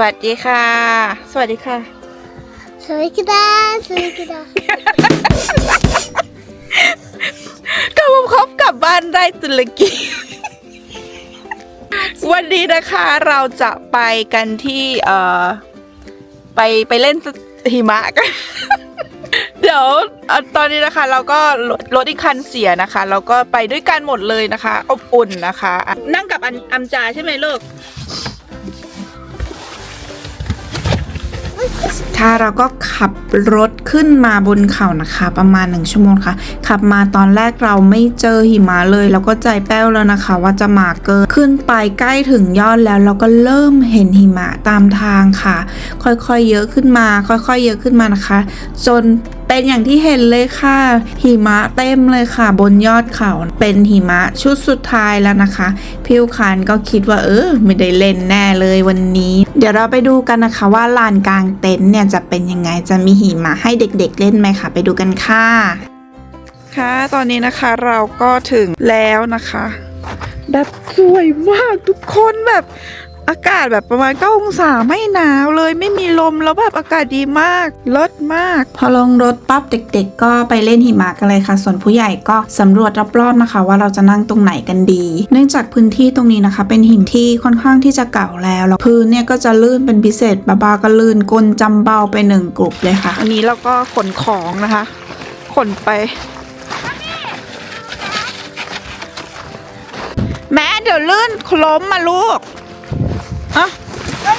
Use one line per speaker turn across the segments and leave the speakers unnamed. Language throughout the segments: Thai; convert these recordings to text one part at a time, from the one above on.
วัสดีค่ะ สวัสดีค่ะ
สวัสดีค่ะสวัสดีค่ะ
กลับมาพบกับบ้านไร่ตุรกี วันนี้นะคะเราจะไปกันที่เอ่อไปไปเล่นหิมะกัน เดี๋ยวเอ่อตอนนี้นะคะ เราก็รถรถอีกคันเสียนะคะ เราก็ไปด้วยกันหมดเลยนะคะ อบอุ่นนะคะ นั่งกับอันอัมจาใช่ไหมลูก ค่ะเราก็ขับรถขึ้นมาบนเขานะคะ ประมาณหนึ่งชั่วโมงค่ะ ขับมาตอนแรกเราไม่เจอหิมะเลย เราก็ใจแป้วแล้วนะคะ ว่าจะมาเกินขึ้นไปใกล้ถึงยอดแล้ว เราก็เริ่มเห็นหิมะตามทางค่ะ ค่อยๆเยอะขึ้นมา ค่อยๆเยอะขึ้นมานะคะ จน เป็นอย่างที่เห็นเลยค่ะ หิมะเต็มเลยค่ะ บนยอดเขา เป็นหิมะชุดสุดท้ายแล้วนะคะ พิวคานก็คิดว่าเออไม่ได้เล่นแน่เลยวันนี้ เดี๋ยวเราไปดูกันนะคะว่าลานกลางเต็นท์เนี่ยจะเป็นยังไงจะมีหิมะให้เด็กๆเล่นไหมคะ ไปดูกันค่ะค่ะตอนนี้นะคะเราก็ถึงแล้วนะคะ แบบสวยมากทุกคนแบบ อากาศแบบประมาณ9องศาไม่หนาวเลยไม่มีลมแล้วแบบอากาศดีมากลดมาก พอลงรถปั๊บเด็ก ๆ ก็ไปเล่นหิมะกันเลยค่ะ ส่วนผู้ใหญ่ก็สำรวจรอบๆนะคะ ว่าเราจะนั่งตรงไหนกันดี เนื่องจากพื้นที่ตรงนี้นะคะ เป็นหินที่ค่อนข้างที่จะเก่าแล้วแล้วพื้นเนี่ยก็จะลื่นเป็นพิเศษบาบาก็ลื่นก้นจำเบ้าไปหนึ่งกลุ่มเลยค่ะอันนี้เราก็ขนของนะคะ ขนไปแม่เดี๋ยวลื่นล้มมาลูกอะ
ไม่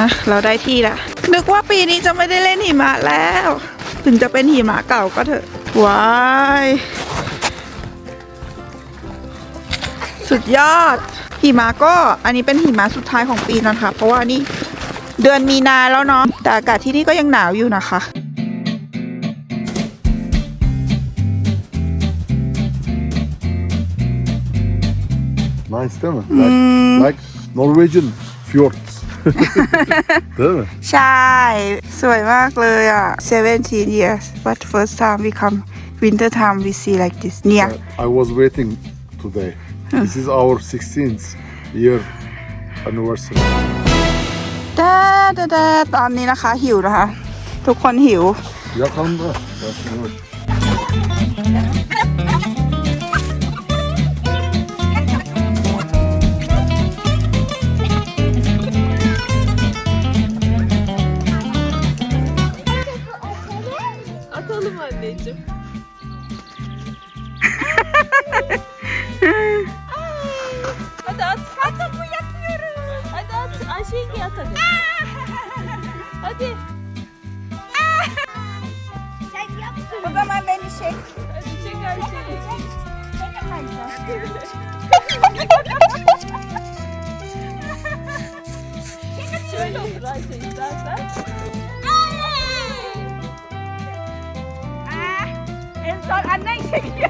อะเราได้ที่ละนึกว่าปีนี้จะไม่ได้เล่นหิมะแล้ว ถึงจะเป็นหิมะเก่าก็เถอะว้ายสุดยอดหิมะก็อันนี้เป็นหิมะสุดท้ายของปีนะคะ เพราะว่านี่เดือนมีนาแล้วเนาะแต่อากาศที่นี่ก็ยังหนาวอยู่นะคะ
Nice değil mi? Like, like Norwegian fjords. Değil mi?
ใช่ สวยมากเลยอะ17 years but first time we come winter time we see like this near
I was waiting today. This is our 16th year anniversary.
ดาดาดาตอนนี้นะคะหิวนะคะ ทุกคนหิว
Yakalım da. Yasin, evet.
Hadi at. Hadi bu yapıyorum. Hadi at. Ayşe'yi at hadi. Hadi.
Sen yaptın.
O zaman beni çek.
Hadi çek Ayşe'yi. Şöyle otur Ayşe istersen.
En son annen çekiyor.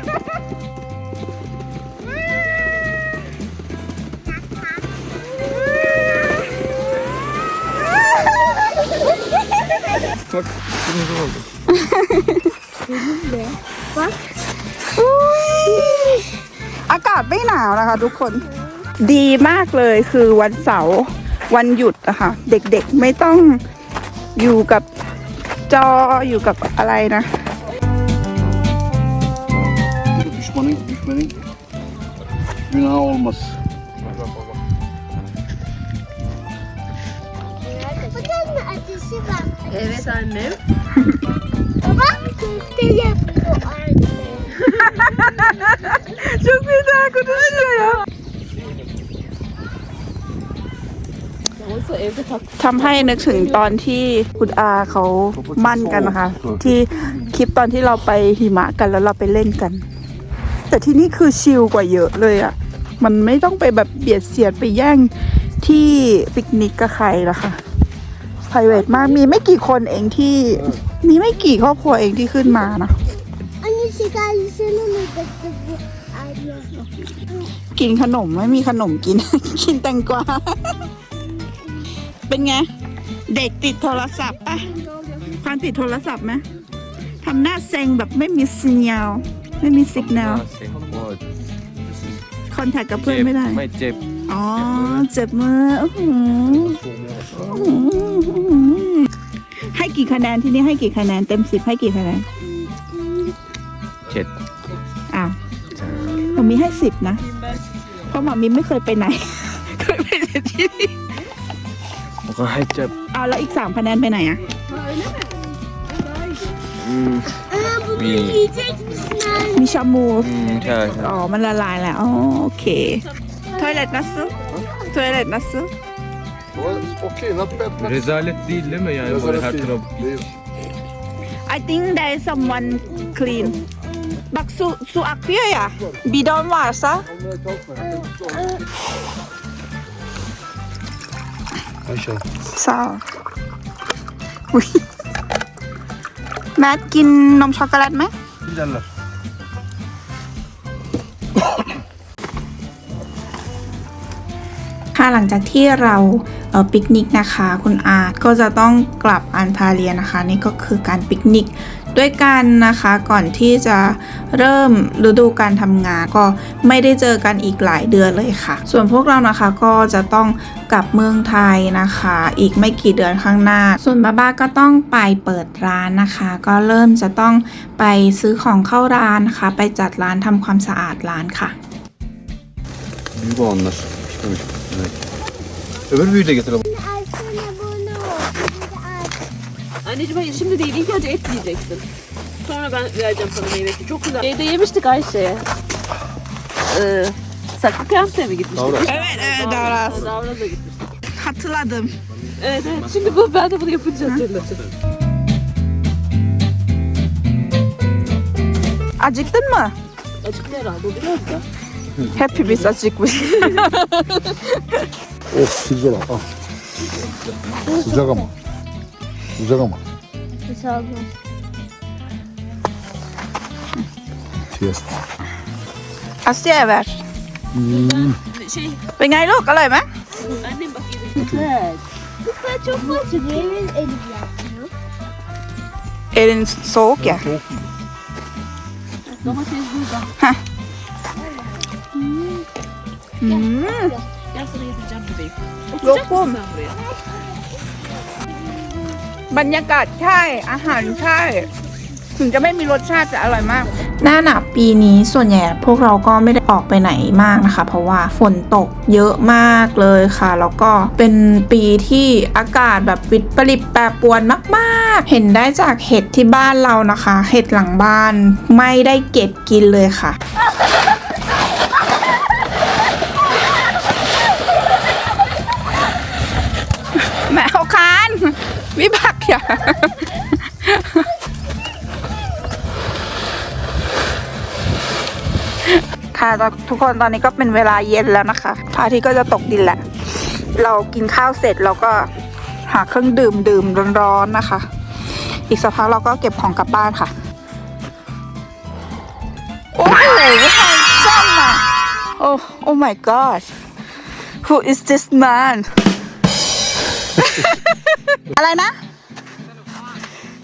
Bak kırmızı oldu.
อากาศไม่หนาวนะคะทุกคน ดีมากเลยคือวันเสาร์วันหยุดอะค่ะ เด็กๆไม่ต้องอยู่กับจออยู่กับอะไรนะ
Düşmanın düşmenin günahı olmaz.
Bakın ateşi var.
Evet annem.
Baba köfte yapıyor anne.
Çok güzel konuşuyor ya.
Oysa evde tak
ทำให้นึกถึงตอนที่คุณอาเขามั่นกันนะคะ ที่คลิปตอนที่เราไปหิมะกันแล้วเราไปเล่นกัน แต่ที่นี่คือชิลกว่าเยอะเลยอะมันไม่ต้องไปแบบเบียดเสียดไปแย่งที่ปิกนิกกับใครห รอกค่ะ private มากมีไม่กี่คนเองที่ มีไม่กี่ครอบครัวเองที่ขึ้นมานะ
Anne şekerlisini mi getirdi? Anne.
กินขนมไม่มีขนมกิน กินแตงกวา เป็นไง เด็กติดโทรศัพท์ปะความติดโทรศัพท์ไหมทำหน้าเซ็งแบบไม่มีสัญญาณไม่มีสัญญาณ คอนแทคกับเพื่อนไม่ได้
ไม่เจ็บ
อ๋อ เจ็บมืออื้อหือให้กี่คะแนนที่นี่ให้กี่คะแนนเต็มสิบให้กี่คะแนน
เจ็ด
อ้าวผมมีให้สิบนะ เพราะหมามีไม่เคยไปไหน เคยไปแต่ที่นี่
ผมก็ให้เจ็บ
เอาแล้วอีกสามคะแนนไปไหนอะ
อืม
Anne bunu
Bir.
yiyecek misin anne?
มีชามู
อืมใช่ใช่
อ๋อ มันละลายแล้ว อ๋อ โอเคทอยเล็ตนัสทอยเล็ตนัส
Well, it's okay, not bad. not
Rezalet değil değil mi yani böyle her
Rezalet
taraf
değil.
I think there is someone clean บักสุสุอักเพียอะบีดอนวาซะ
Ayşe.
ซาอุ๊ยแมทกินนมช็อกโกแลตไหม
Giderler.
ค่ะหลังจากที่เราเปิกนิกนะคะ คุณอาร์ตก็จะต้องกลับอันพาเรียนะคะ นี่ก็คือการปิกนิกด้วยกันนะคะก่อนที่จะเริ่มฤดูการทำงานก็ไม่ได้เจอกันอีกหลายเดือนเลยค่ะ ส่วนพวกเรานะคะก็จะต้องกลับเมืองไทยนะคะ อีกไม่กี่เดือนข้างหน้า ส่วนบ้าบ้าก็ต้องไปเปิดร้านนะคะ ก็เริ่มจะต้องไปซื้อของเข้าร้านนะคะ ไปจัดร้านทำความสะอาดร้านค่ะ
Öbür büyüğü de getir.
Alsana bunu. Şimdi al.
Anneciğim hayır şimdi değil. İlk önce et yiyeceksin. Sonra ben vereceğim sana meyve. Çok güzel. Evde yemiştik Ayşe. Ee, saklı kempte mi gitmiştik?
Davras.
Evet, evet, Davras.
Davras'a gitmiştik.
Hatırladım.
Evet evet. Şimdi bu ben de bunu yapınca hatırladım.
Acıktın mı?
Acıktı herhalde o biraz da.
Hepimiz acıkmış.
Of pirzola al. Sıcak ama. Sıcak ama.
Sağ ol.
Fiesta.
Asya'ya ver.
Şey
เป็นไงลูกอร่อยไหม
annem bak yedim. Güzel.
Kısa çok mu acıyor? Elin elim yapmıyor.
Elin soğuk ya.
Soğuk.
Domates burada.
Hmm.
Gel sana yedireceğim bebeğim.
Yok
Oturacak
oğlum.
mısın sen buraya?
บรรยากาศใช่ อาหารใช่ ถึงจะไม่มีรสชาติแต่อร่อยมาก หน้าหนาวปีนี้ส่วนใหญ่พวกเราก็ไม่ได้ออกไปไหนมากนะคะ เพราะว่าฝนตกเยอะมากเลยค่ะ แล้วก็เป็นปีที่อากาศแบบวิปริตแปรปรวนมาก ๆ เห็นได้จากเห็ดที่บ้านเรานะคะ เห็ดหลังบ้านไม่ได้เก็บกินเลยค่ะ แมวคาน วิบักอ ย่าค่ะทุกคนตอนนี้ก็เป็นเวลาเย็นแล้วนะคะพระอาทิตย์ก็จะตกดินแหละ เรากินข้าวเสร็จเราก็หาเครื่องดื่มดื่มร้อนๆนะคะ อีกสักพักเราก็เก็บของกลับบ้านค่ะ โอ้โหแฮนซัมอะโอ้ oh my god who is this man อะไรนะ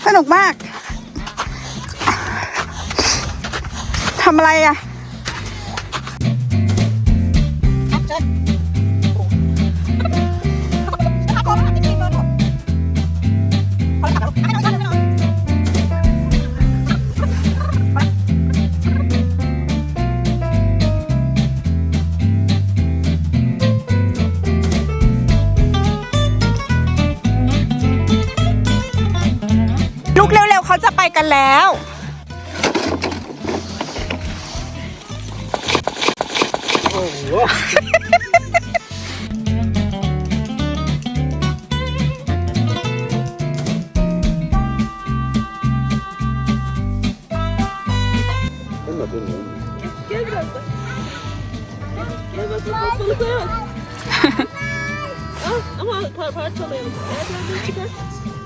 สนุกมากทำอะไรอะ กันแล้ว
Ben de benim.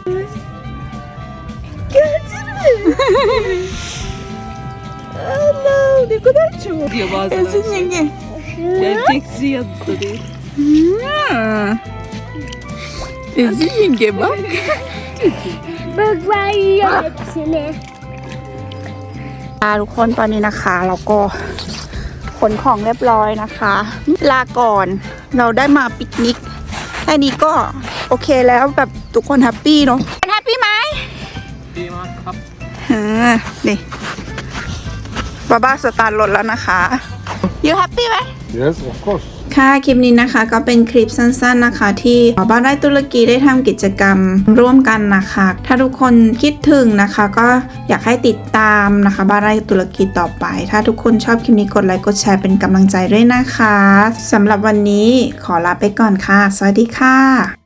Gel Gel bak bak bak balıklara bak. Al ama par parçalayalım. Gel gel gel çıkar. Gördün mü? Allah ne kadar çok. Diyor bazen.
Esin yenge.
Gerçekçi yanıtsa değil.
Esin yenge bak.
Balıklar yiyor hepsini.
ทุกคนตอนนี้นะคะเราก็ขนของเรียบร้อยนะคะ ลาก่อนเราได้มาปิกนิกแค่นี้ก็โอเคแล้วแบบทุกคนแฮปปี้เนาะ
ดีมากครับ
อ่านี่บ้าบ้าสตาร์ทรถแล้วนะคะยูแฮปปี้ไหม
Yes, of course.
ค่ะคลิปนี้นะคะก็เป็นคลิปสั้นๆนะคะ ที่บ้านไร่ตุรกีได้ทำกิจกรรมร่วมกันนะคะ ถ้าทุกคนคิดถึงนะคะ ก็อยากให้ติดตามนะคะบ้านไร่ตุรกีต่อไป ถ้าทุกคนชอบคลิปนี้กดไลค์กดแชร์เป็นกำลังใจด้วยนะคะสำหรับวันนี้ขอลาไปก่อนค่ะ สวัสดีค่ะ